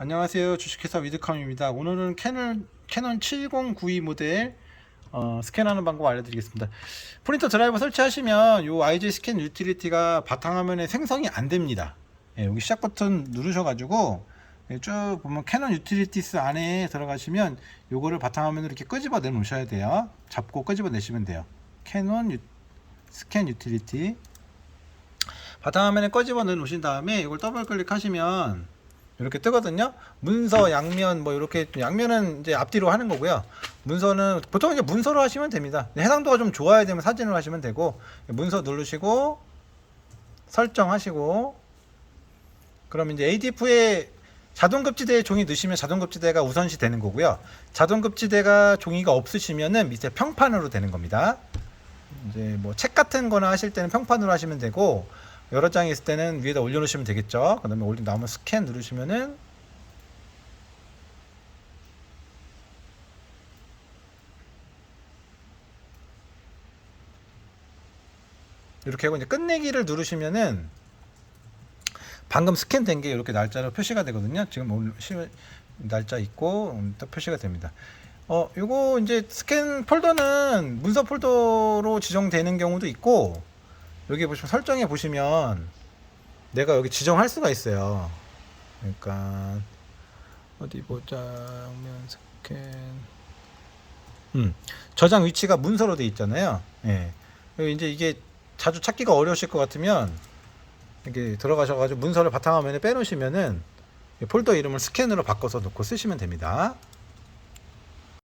안녕하세요. 주식회사 위드컴입니다. 오늘은 캐논, 캐논 7092 모델 어, 스캔하는 방법 알려드리겠습니다. 프린터 드라이버 설치하시면 이 IJ 스캔 유틸리티가 바탕화면에 생성이 안 됩니다. 예, 여기 시작 버튼 누르셔가지고 예, 쭉 보면 캐논 유틸리티스 안에 들어가시면 요거를 바탕화면으로 이렇게 끄집어 내놓으셔야 돼요. 잡고 끄집어 내시면 돼요. 캐논 유, 스캔 유틸리티 바탕화면에 꺼집어 놓으신 다음에 이걸 더블 클릭하시면 이렇게 뜨거든요. 문서, 양면 뭐 이렇게 양면은 이제 앞뒤로 하는 거고요. 문서는 보통 이제 문서로 하시면 됩니다. 해상도가 좀 좋아야 되면 사진으로 하시면 되고 문서 누르시고 설정하시고 그럼 이제 ADF에 자동급지대 종이 넣으시면 자동급지대가 우선시 되는 거고요. 자동급지대가 종이가 없으시면은 밑에 평판으로 되는 겁니다. 이제 뭐 책 같은 거나 하실 때는 평판으로 하시면 되고 여러 장이 있을 때는 위에다 올려놓으시면 되겠죠. 그 다음에 올린 다음에 스캔 누르시면은 이렇게 하고 이제 끝내기를 누르시면은 방금 스캔된 게 이렇게 날짜로 표시가 되거든요. 지금 오늘 시- 날짜 있고 음, 또 표시가 됩니다. 어, 요거 이제 스캔 폴더는 문서 폴더로 지정되는 경우도 있고 여기 보시면 설정해 보시면 내가 여기 지정할 수가 있어요. 그러니까 어디 보자. 면 스캔. 음. 저장 위치가 문서로 돼 있잖아요. 예. 이제 이게 자주 찾기가 어려우실 것 같으면 이렇게 들어가셔 가지고 문서를 바탕화면에 빼 놓으시면은 이 폴더 이름을 스캔으로 바꿔서 놓고 쓰시면 됩니다.